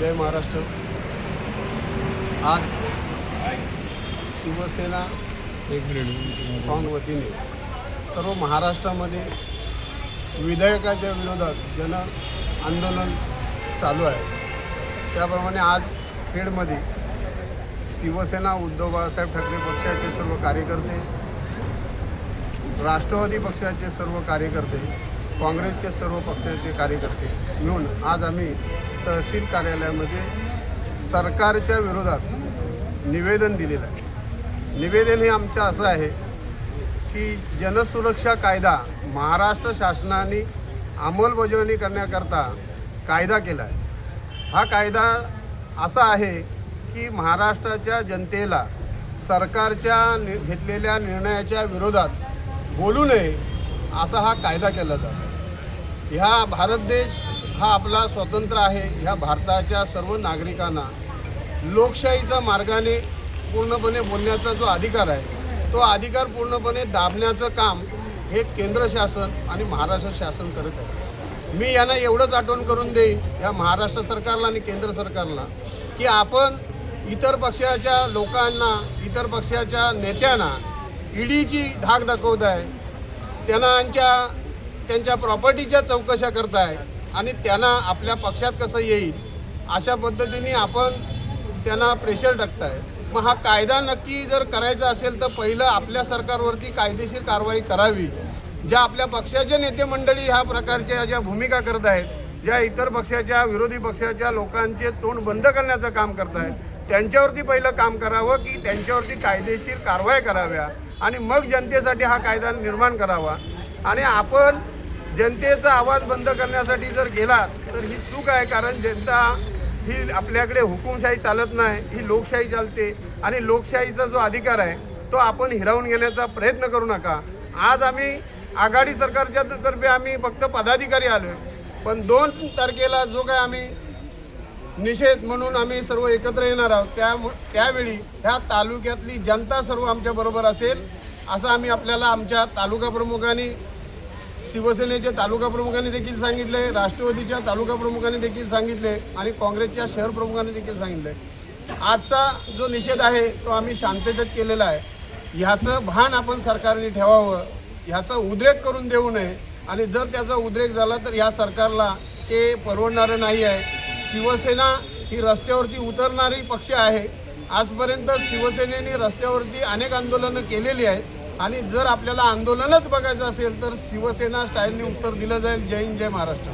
जय महाराष्ट्र. आज शिवसेना वतीने सर्व महाराष्ट्रामध्ये विधेयकाच्या विरोधात जन आंदोलन चालू आहे. त्याप्रमाणे आज खेडमध्ये शिवसेना उद्धव बाळासाहेब ठाकरे पक्षाचे सर्व कार्यकर्ते राष्ट्रवादी पक्षाचे सर्व कार्यकर्ते काँग्रेसचे सर्व पक्षाचे कार्यकर्ते मिळून आज आम्ही तहसील कार्यालयामध्ये सरकारच्या विरोधात निवेदन दिलेलं आहे. निवेदन हे आमचं असं आहे की जनसुरक्षा कायदा महाराष्ट्र शासनाने अंमलबजावणी करण्याकरता कायदा केला आहे. हा कायदा असा आहे की महाराष्ट्राच्या जनतेला सरकारच्या नि घेतलेल्या निर्णयाच्या विरोधात बोलू नये असा हा कायदा केला जातो. ह्या भारत देश हा आपला स्वतंत्र आहे. ह्या भारताच्या सर्व नागरिकांना लोकशाहीच्या मार्गाने पूर्णपणे बोलण्याचा जो अधिकार आहे तो अधिकार पूर्णपणे दाबण्याचं काम हे केंद्र शासन आणि महाराष्ट्र शासन करत आहे. मी यांना एवढंच आठवण करून देईन ह्या महाराष्ट्र सरकारला आणि केंद्र सरकारला की आपण इतर पक्षाच्या लोकांना इतर पक्षाच्या नेत्यांना ईडीची धाक दाखवत आहे. त्यांच्या त्यांच्या प्रॉपर्टीच्या चौकशा करताय. आणि त्यांना आपल्या पक्षात कसं येईल अशा पद्धतीने आपण त्यांना प्रेशर टाकताय. मग हा कायदा नक्की जर करायचा असेल तर पहिलं आपल्या सरकारवरती कायदेशीर कारवाई करावी. ज्या आपल्या पक्षाचे नेते मंडळी ह्या प्रकारच्या ज्या भूमिका करत आहेत ज्या इतर पक्षाच्या विरोधी पक्षाच्या लोकांचे तोंड बंद करण्याचं काम करत आहेत त्यांच्यावरती पहिलं काम करावं की त्यांच्यावरती कायदेशीर कारवाई कराव्या. आणि मग जनतेसाठी हा कायदा निर्माण करावा. आणि आपण जनतेचा आवाज बंद करण्यासाठी जर गेला तर ही चूक आहे कारण जनता ही आपल्याकडे हुकुमशाही चालत नाही ही लोकशाही चालते. आणि लोकशाहीचा जो अधिकार आहे तो आपण हिरावून घेण्याचा प्रयत्न करू नका. आज आम्ही आघाडी सरकारच्या तर्फे आम्ही फक्त पदाधिकारी आलो आहे पण दोन तारखेला जो काय आम्ही निषेध म्हणून आम्ही सर्व एकत्र येणार आहोत त्या त्यावेळी ह्या तालुक्यातली जनता सर्व आमच्याबरोबर असेल असं आम्ही आपल्याला आमच्या तालुका प्रमुखांनी शिवसेनेच्या तालुका प्रमुखांनी देखील सांगितले राष्ट्रवादीच्या तालुका प्रमुखांनी देखील सांगितले आणि काँग्रेसच्या शहर प्रमुखांनी देखील सांगितले. आजचा जो निषेध आहे तो आम्ही शांततेत केलेला आहे. ह्याचं भान आपण सरकारने ठेवावं ह्याचा उद्रेक करून देऊ नये आणि जर त्याचा उद्रेक झाला तर ह्या सरकारला ते परवडणारं नाही आहे. शिवसेना ही रस्त्यावरती उतरणारी पक्ष आहे. आजपर्यंत शिवसेनेने रस्त्यावरती अनेक आंदोलनं केलेली आहेत. आणि जर आपल्याला आंदोलनच बघायचं असेल तर शिवसेना स्टाईलने उत्तर दिलं जाईल. जय हिंद जय महाराष्ट्र.